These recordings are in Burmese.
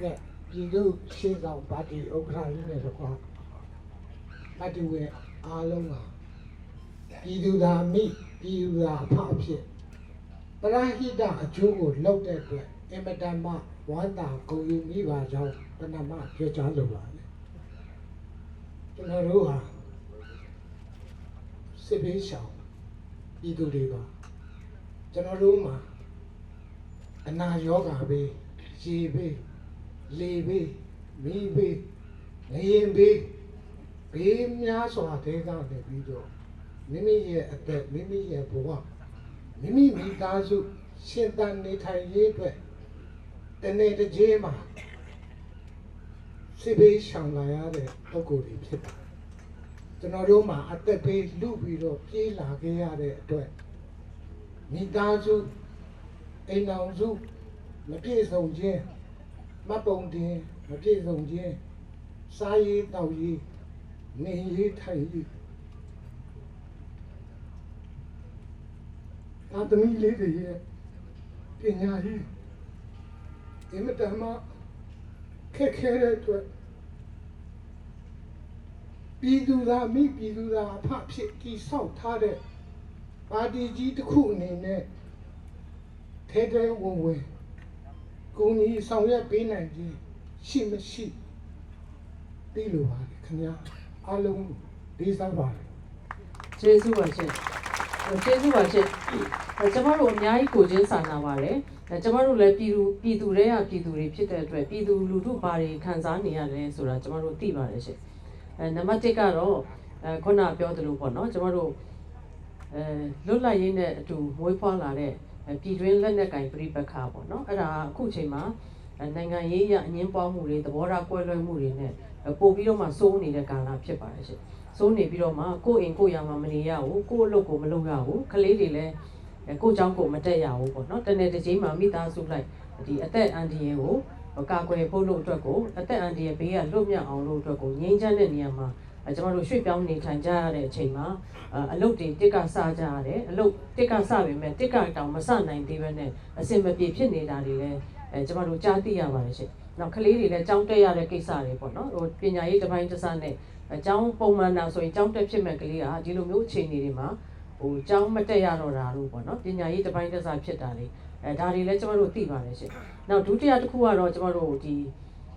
ကဲပြည်သူရှင်းဆောင်ပါတီဥက္ကဋ္ဌကြီးနဲ့တကွာပါတီဝင်အားလုံးကပြည်သူသာမိပြည်သူသာအဖအဖြစ်ပရဟိတအကျိုးကိုလောက်တဲ့အတွက်အင်မတန်မှဝမ်းသာဂုဏ်ယူမိပါကြောင်းပဏမပြောကြားလိုပါတယ်ကျွန်တော်တို့ဟာစစ်ဘေးရှောင်ပြည်သူတွေပါကျွန်တော်တို့မှာအနာရောဂါပဲရေပဲ လေပဲမိပဲငရင်ပဲဘေးများစွာတဲကနေပြီးတော့မိမိရဲ့အသက်မိမိရဲ့ဘဝမိမိမိသားစုရှင်သန်နေထိုင်ရေးအတွက်တနေ့တစ်ကြေးမှာစစ်ဘေးရှောင်လာရတဲ့ပုဂ္ဂိုလ်တွေဖြစ်ပါတယ်ကျွန်တော်တို့မှာအသက်ဘေးလူပြီးတော့ပြေးလာခဲ့ရတဲ့အတွက်မိသားစုအိမ်တော်စုမပြည့်စုံခြင်း မတ်ပုံတင်မပြည့်စုံခြင်းစားရေးတောက်ရေးနေရေးထိုင်ရေးသာသမီလေးတွေရဲ့ပညာရေးအင်မတန်မှခက်ခဲတဲ့အတွက်ပြည်သူသားမိပြည်သူသားအဖဖြစ်တည်ဆောက်ထားတဲ့ပါတီကြီးတစ်ခုအနေနဲ့ထဲထဲဝင်ဝင် ကိုကြီးဆောင်ရွက်ပေးနိုင်ခြင်းရှိမရှိသိလိုပါတယ်ခင်ဗျာအားလုံးလေးစားပါတယ်ကျေးဇူးပါရှင်အဲကျေးဇူးပါရှင်အဲကျမတို့အများကြီးကိုချင်းစာနာပါတယ်အဲကျမတို့လည်းပြည်သူပြည်သူတွေကပြည်သူတွေဖြစ်တဲ့အတွက်ပြည်သူလူထုဘာတွေခံစားနေရတယ်ဆိုတာကျမတို့သိပါတယ်ရှင်အဲနံပါတ်1ကတော့အဲခုနပြောသလိုပေါ့နော်ကျမတို့အဲလွတ်လပ်ရေးနဲ့အတူမွေးဖွားလာတဲ့အဲ ပြည်တွင်းလက်နက်ကင်ပြိပက္ခပေါ့နော်အဲ့ဒါအခုချိန်မှာနိုင်ငံရေးရအငင်းပွားမှုတွေသဘောထားကွဲလွဲမှုတွေနဲ့ပို့ပြီးတော့မှစိုးနေတဲ့ကာလဖြစ်ပါတယ်ရှင်စိုးနေပြီးတော့မှကိုယ့်အိမ်ကိုယ့်ယာမှာမနေရဘူးကိုယ့်အလုပ်ကိုမလုပ်ရဘူးကလေးတွေလည်းကိုယ့်ကြောင့်ကိုယ်မတက်ရဘူးပေါ့နော်တနေ့တစ်ချိန်မှာမိသားစုလိုက်ဒီအသက်အန္တရာယ်ကိုကာကွယ်ဖို့လို့အတွက်ကိုအသက်အန္တရာယ်ဘေးကလွတ်မြောက်အောင်လို့အတွက်ကိုငြိမ်းချမ်းတဲ့နေရာမှာ အဲကျွန်တော်တို့ရွှေ့ပြောင်းနေထိုင်ကြရတဲ့အချိန်မှာအအလုပ်တွေတစ်ကစကြရတယ်အလုပ်တစ်ကစပေမဲ့တစ်ကတောင်မစနိုင်သေးဘဲနဲ့အစင်မပြေဖြစ်နေတာတွေလည်းအဲကျွန်တော်တို့ကြားသိရပါတယ်ရှင်နောက်ကလေးတွေလည်းကြောင်းတက်ရတဲ့ကိစ္စတွေပေါ့နော်ဟိုပညာရေးတစ်ပိုင်းတစ်စနဲ့အကြောင်းပုံမှန်တာဆိုရင်ကြောင်းတက်ဖြစ်မဲ့ကလေးကဒီလိုမျိုးအခြေအနေတွေမှာဟိုကြောင်းမတက်ရတော့တာလို့ပေါ့နော်ပညာရေးတစ်ပိုင်းတစ်စားဖြစ်တာလေအဲဒါတွေလည်းကျမတို့သိပါတယ်ရှင်။နောက်ဒုတိယတစ်ခုကတော့ကျမတို့ဒီ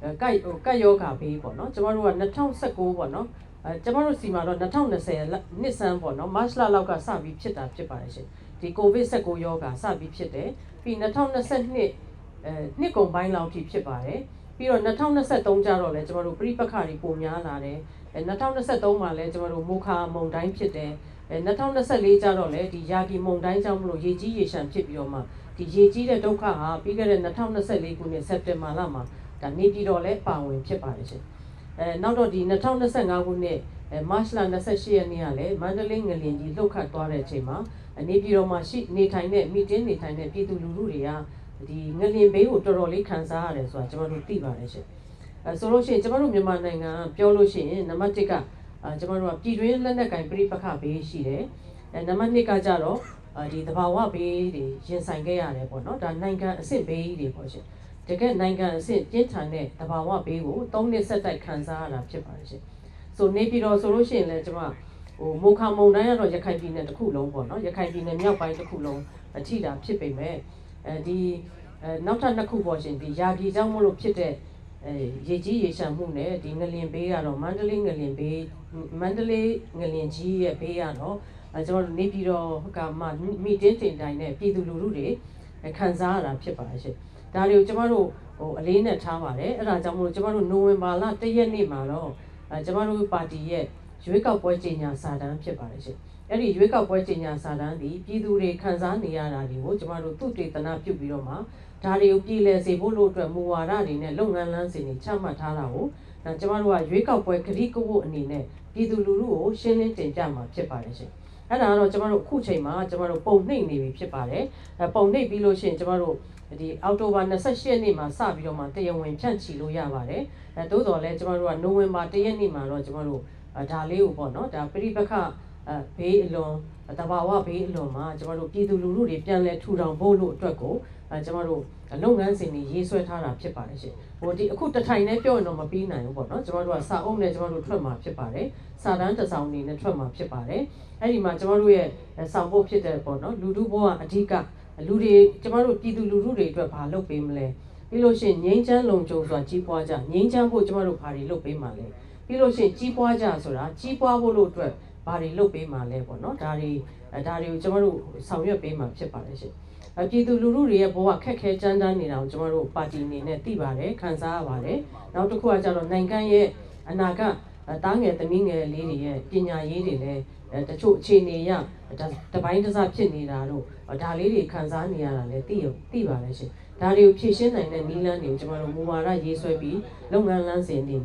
အဲကိုက်ဟိုကက်ယောဂါဘေးပေါ့နော်ကျမတို့က2019ပေါ့နော် အဲကျမတို့စီမှာတော့2020နှစ်ဆန်းပေါ့နော်မတ်လလောက်ကစပြီးဖြစ်တာဖြစ်ပါတယ်ရှင်။ဒီကိုဗစ်19ယောဂါစပြီးဖြစ်တယ်ပြီး2022အဲနှစ်ကုန်ပိုင်းလောက်ထိဖြစ်ပါတယ်ပြီးတော့2023ကျတော့လည်းကျမတို့ပြိပခါတွေပုံများလာတယ်အဲ2023မှာလည်းကျမတို့မူခါမုံတိုင်းဖြစ်တယ်အဲ2024ကျတော့လည်းဒီယာဂီမုံတိုင်းကြောင့်မလို့ရေကြီးရေရှမ်းဖြစ်ပြီးတော့မှဒီရေကြီးတဲ့ဒုက္ခဟာပြီးခဲ့တဲ့2024ခုနှစ်စက်တင်ဘာလမှာဒါနေပြည်တော်လည်းပါဝင်ဖြစ်ပါတယ်ရှင် အဲနောက်တော့ဒီ2025ခုနှစ်အဲမတ်လ28ရက်နေ့ကလည်းမန္တလေးငလင်ကြီးလှုပ်ခတ်သွားတဲ့အချိန်မှာနေပြည်တော်မှာရှိနေထိုင်တဲ့မိတင်းနေထိုင်တဲ့ပြည်သူလူထုတွေကဒီငလင်ဘေးကိုတော်တော်လေးခံစားရတယ်ဆိုတာကျွန်တော်တို့သိပါတယ်ရှင်အဲဆိုလို့ရှိရင်ကျွန်တော်တို့မြန်မာနိုင်ငံပြောလို့ရှိရင်နံပါတ်1ကအာကျွန်တော်တို့ကပြည်တွင်းလက်နက်ကင်ပြိပခဘေးရှိတယ်အဲနံပါတ်2ကကြတော့အာဒီသဘာဝဘေးတွေရင်ဆိုင်ခဲ့ရတယ်ပေါ့နော်ဒါနိုင်ငံအဆင့်ဘေးတွေပေါ့ရှင် တကယ်နိုင်ငံအဆင့်ပြင်းထန်တဲ့သဘာဝဘေးကို၃နှစ်ဆက်တိုက်ခံစားရတာဖြစ်ပါတယ်ရှင်ဆိုနေပြည်တော်ဆိုလို့ရှိရင်လည်းကျွန်မဟိုမိုခါမုံတိုင်းကတော့ရခိုင်ပြည်နယ်တစ်ခုလုံးပေါ့နော်ရခိုင်ပြည်နယ်မြောက်ပိုင်းတစ်ခုလုံးအထိတာဖြစ်ပေမဲ့အဲဒီအဲနောက်ထပ်နှစ်ခုပေါ့ရှင်ဒီယာဂီကြောင့်မလို့ဖြစ်တဲ့အဲရေကြီးရေရှမ်းမှုနဲ့ဒီငလင်ဘေးကတော့မန္တလေးငလင်ဘေးမန္တလေးငလင်ကြီးရဲ့ဘေးကတော့အဲကျွန်တော်တို့နေပြည်တော်ကမှမိတင်းတင်တိုင်းနဲ့ပြည်သူလူထုတွေခံစားရတာဖြစ်ပါတယ်ရှင် ဒါတွေကိုကျွန်တော်တို့ဟိုအလေးနဲ့ထားပါတယ်အဲ့ဒါကြောင့်မလို့ကျွန်တော်တို့နိုဝင်ဘာလ၁ရက်နေ့မှာတော့အဲကျွန်တော်တို့ပါတီရဲ့ရွေးကောက်ပွဲကြေညာစာတမ်းဖြစ်ပါတယ်ရှင်အဲ့ဒီရွေးကောက်ပွဲကြေညာစာတမ်းဒီပြည်သူတွေခံစားနေရတာတွေကိုကျွန်တော်တို့သူတေသနာပြုပြီးတော့မှဒါတွေကိုပြည်လည်စေဖို့လို့အတွက်မူဝါဒတွေနဲ့လုပ်ငန်းလမ်းစဉ်တွေချမှတ်ထားတာကိုအဲကျွန်တော်တို့ကရွေးကောက်ပွဲကတိကဝတ်အနေနဲ့ပြည်သူလူထုကိုရှင်းလင်းတင်ပြမှာဖြစ်ပါတယ်ရှင် အဲ့ဒါကတော့ကျွန်တော်တို့အခုချိန်မှာကျွန်တော်တို့ပုံနှိပ်နေပြီဖြစ်ပါတယ်အဲပုံနှိပ်ပြီးလို့ရှိရင်ကျွန်တော်တို့ဒီအောက်တိုဘာ28ရက်နေ့မှာစပြီးတော့မှတရားဝင်ဖြန့်ချီလို့ရပါတယ်အဲသို့တော်လည်းကျွန်တော်တို့ကနိုဝင်ဘာ1ရက်နေ့မှာတော့ကျွန်တော်တို့ဒါလေးကိုပေါ့နော်ဒါပြိပခအဲဘေးအလွန်တဘာဝဘေးအလွန်မှာကျွန်တော်တို့ပြည်သူလူထုတွေပြန်လဲထူထောင်ဖို့လို့အတွက်ကို အဲကျမတို့လုပ်ငန်းစဉ်တွေရေးဆွဲထားတာဖြစ်ပါတယ်ရှင်ဟိုဒီအခုတစ်ထိုင်နဲ့ပြောရင်တော့မပြီးနိုင်ဘူးပေါ့နော်ကျမတို့ကစာအုပ်နဲ့ကျမတို့ထွက်မှာဖြစ်ပါတယ်စာတန်းတစ်စောင်အနေနဲ့ထွက်မှာဖြစ်ပါတယ်အဲ့ဒီမှာကျမတို့ရဲ့ဆောင်ဖို့ဖြစ်တဲ့ပေါ့နော်လူထုဘဝအဓိကလူတွေကျမတို့ပြည်သူလူထုတွေအတွက်ဘာလုပ်ပေးမလဲပြီးလို့ရှိရင်ငြိမ်းချမ်းလုံခြုံစွာကြီးပွားကြငြိမ်းချမ်းဖို့ကျမတို့ဘာတွေလုပ်ပေးမှာလဲပြီးလို့ရှိရင်ကြီးပွားကြဆိုတာကြီးပွားဖို့လို့အတွက် ဘာတွေလုပ်ပေးမှာလဲပေါ့နော်ဒါတွေအဲဒါတွေကိုကျမတို့ဆောင်ရွက်ပေးမှာဖြစ်ပါတယ်ရှင်အပြည်သူလူထုတွေရဲ့ဘဝခက်ခဲကြမ်းတမ်းနေတာကိုကျွန်တော်တို့ပါတီအနေနဲ့သိပါတယ်ခံစားရပါတယ်နောက်တစ်ခုကကျတော့နိုင်ငံရဲ့အနာဂတ်အသားငယ်သမီးငယ်လေးတွေရဲ့ပညာရေးတွေလည်းအဲတချို့အခြေအနေရဒါတပိုင်းတစ်စဖြစ်နေတာတို့ဒါလေးတွေခံစားနေရတာလည်းသိရသိပါတယ်ရှင်ဒါတွေကိုဖြည့်ရှင်းနိုင်တဲ့နည်းလမ်းတွေကိုကျွန်တော်တို့မူဝါဒရေးဆွဲပြီးလုပ်ငန်းလမ်းစဉ်အနေ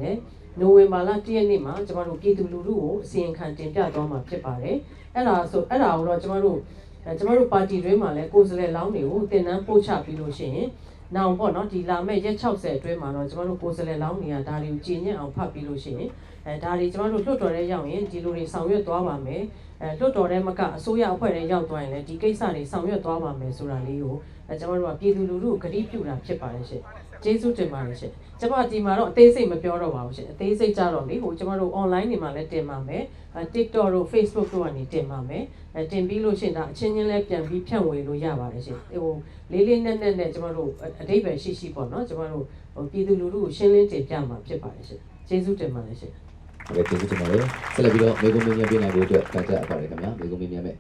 နဲ့နိုဝင်ဘာလ၁ရက်နေ့မှာကျွန်တော်တို့ပြည်သူလူထုကိုအစီရင်ခံတင်ပြသွားမှာဖြစ်ပါတယ်အဲ့ဒါဆိုအဲ့ဒါကိုတော့ကျွန်တော်တို့အဲကျမတို့ပါတီတွင်းမှာလည်းကိုယ်စားလှယ်လောင်းတွေကိုတင်နန်းပို့ချပြီးလို့ရှိရင်နောင်ပေါ့နော်ဒီလာမဲ့ရက်60အတွင်းမှာတော့ကျမတို့ကိုယ်စားလှယ်လောင်းတွေကဒါတွေကိုကြည်ညက်အောင်ဖတ်ပြီးလို့ရှိရင်အဲဒါတွေကျမတို့လွှတ်တော်ထဲရောက်ရင်ဒီလိုတွေဆောင်ရွက်သွားပါမယ်အဲလွှတ်တော်ထဲမှာကအစိုးရအဖွဲ့ထဲရောက်သွားရင်လည်းဒီကိစ္စတွေဆောင်ရွက်သွားပါမယ်ဆိုတာလေးကို အဲကျမတို့ကပြည်သူလူထုကိုဂရုပြုတာဖြစ်ပါတယ်ရှင်ကျေးဇူးတင်ပါတယ်ရှင်ကျမဒီမှာတော့အသေးစိတ်မပြောတော့ပါဘူးရှင်အသေးစိတ်ကြတော့လေဟိုကျမတို့ online နေမှာလည်းတင်ပါမယ်အဲ TikTok တို့ Facebook တို့ကနေတင်ပါမယ်အဲတင်ပြီးလို့ရှင်ဒါအချင်းချင်းလည်းပြန်ပြီးဖြန့်ဝေလို့ရပါတယ်ရှင်ဟိုလေးလေးနက်နက်နဲ့ကျမတို့အတိတ်ပဲရှိရှိပေါ့နော်ကျမတို့ဟိုပြည်သူလူထုကိုရှင်းလင်းတင်ပြမှာဖြစ်ပါတယ်ရှင်ကျေးဇူးတင်ပါတယ်ရှင်ဟုတ်ကဲ့ကျေးဇူးတင်ပါတယ်ဆက်လက်ပြီးတော့မေကုံမင်းမြန်ပြနိုင်ဖို့အတွက်ကကြအပ်ပါတယ်ခင်ဗျာမေကုံမင်းမြန်မဲ့